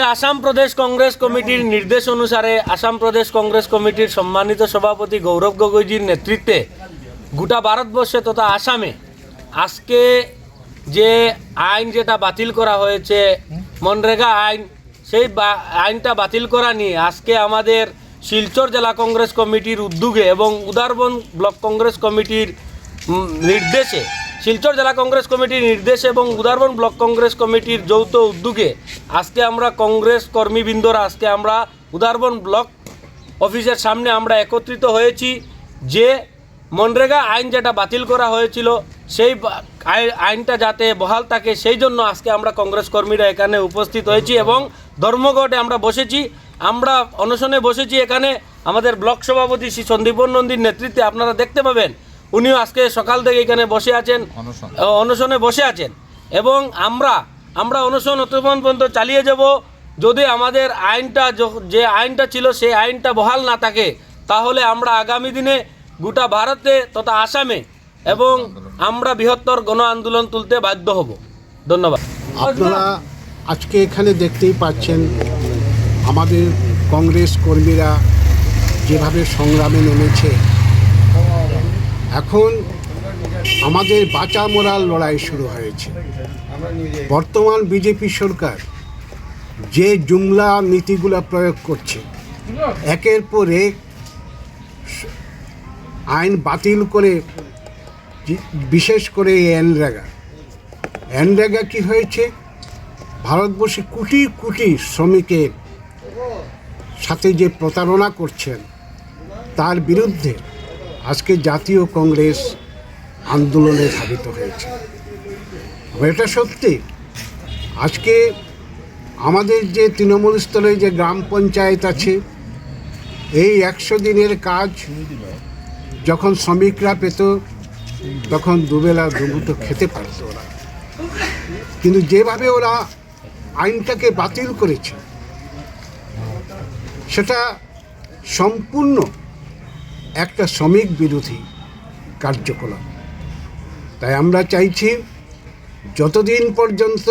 আসাম প্রদেশ কংগ্রেস কমিটির নির্দেশ অনুসারে আসাম প্রদেশ কংগ্রেস কমিটির সম্মানিত সভাপতি গৌরব গগৈজির নেতৃত্বে গোটা ভারতবর্ষে তথা আসামে আজকে যে আইন যেটা বাতিল করা হয়েছে, মনরেগা আইন, সেই আইনটা বাতিল করা নিয়ে আজকে আমাদের শিলচর জেলা কংগ্রেস কমিটির উদ্যোগে এবং উদারবন ব্লক কংগ্রেস কমিটির নির্দেশে শিলচর জেলা কংগ্রেস কমিটির নির্দেশ এবং উদারবন ব্লক কংগ্রেস কমিটির যৌথ উদ্যোগে আজকে আমরা কংগ্রেস কর্মীবৃন্দরা, আজকে আমরা উদারবন ব্লক অফিসের সামনে আমরা একত্রিত হয়েছি যে মনরেগা আইন যেটা বাতিল করা হয়েছিল, সেই আই- আইনটা যাতে বহাল থাকে, সেই জন্য আজকে আমরা কংগ্রেস কর্মীরা এখানে উপস্থিত হয়েছি এবং ধর্মঘটে আমরা বসেছি। আমরা অনশনে বসেছি এখানে। আমাদের ব্লক সভাপতি শ্রী সন্দীপন নন্দীর নেতৃত্বে আপনারা দেখতে পাবেন উনিও আজকে সকাল থেকে এখানে বসে আছেন অনশন। বসে আছেন। এবং আমরা আমরা অনশন অতক্ষণ পর্যন্ত চালিয়ে যাব। যদি আমাদের আইনটা যে আইনটা ছিল সেই আইনটা বহাল না থাকে তাহলে আমরা আগামী দিনে গোটা ভারতে তথা আসামে এবং আমরা বৃহত্তর গণ আন্দোলন তুলতে বাধ্য হব। ধন্যবাদ। আপনারা আজকে এখানে দেখতেই পাচ্ছেন আমাদের কংগ্রেস কর্মীরা যেভাবে সংগ্রামে নেমেছে এখন আমাদের বাঁচা মোরাল লড়াই শুরু হয়েছে। বর্তমান বিজেপি সরকার যে জুমলা নীতিগুলো প্রয়োগ করছে, একের পর এক আইন বাতিল করে বিশেষ করে এই এনরেগা। এনরেগা কি হয়েছে? ভারতবর্ষে কোটি কোটি শ্রমিকের সাথে যে প্রতারণা করছেন, তার বিরুদ্ধে আজকে জাতীয় কংগ্রেস আন্দোলনে ধাবিত হয়েছে। এটা সত্যি। আজকে আমাদের যে তৃণমূল স্তরে যে গ্রাম পঞ্চায়েত আছে, এই একশো দিনের কাজ যখন শ্রমিকরা পেত, তখন দুবেলা দুমুটো খেতে পারত ওরা। কিন্তু যেভাবে ওরা আইনটাকে বাতিল করেছে, সেটা সম্পূর্ণ একটা শ্রমিক বিরোধী কার্যকলাপ। তাই আমরা চাইছি যতদিন পর্যন্ত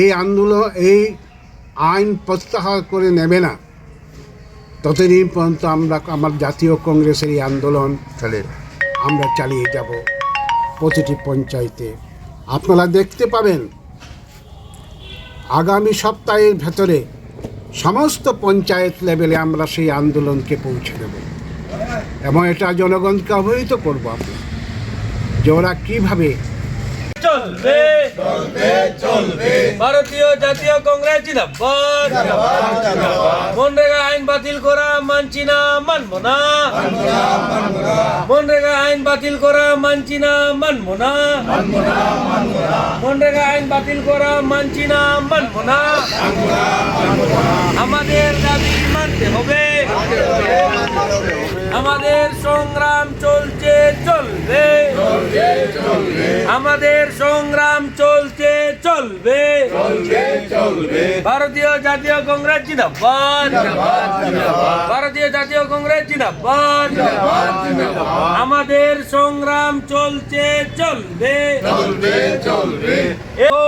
এই আন্দোলন এই আইন প্রত্যাহার করে নেবে না ততদিন পর্যন্ত আমরা আমার জাতীয় কংগ্রেসের এই আন্দোলন আমরা চালিয়ে যাব প্রতিটি পঞ্চায়েতে। আপনারা দেখতে পাবেন আগামী সপ্তাহের ভেতরে সমস্ত পঞ্চায়েত লেভেলে আমরা সেই আন্দোলনকে পৌঁছে দেব। এবং এটা জনগণকে অবহিত করব আমরা। যে ওরা কীভাবে চলবে চলবে চলবে। ভারতীয় জাতীয় কংগ্রেস জিন্দাবাদ। মনরেগা আইন বাতিল করা মানছি না মানবো না। মনরেগা আইন বাতিল করা মানছি না মানবো না। মনরেগা আইন বাতিল করা মানছি না, মানবো না। আমাদের দাবি মানতে হবে। আমাদের সংগ্রাম চলছে, চলবে। আমাদের সংগ্রাম চলবে। ভারতীয় জাতীয় কংগ্রেস জিন্দাবাদ। ভারতীয় জাতীয় কংগ্রেস জিন্দাবাদ। আমাদের সংগ্রাম চলছে চলবে। চলবে ও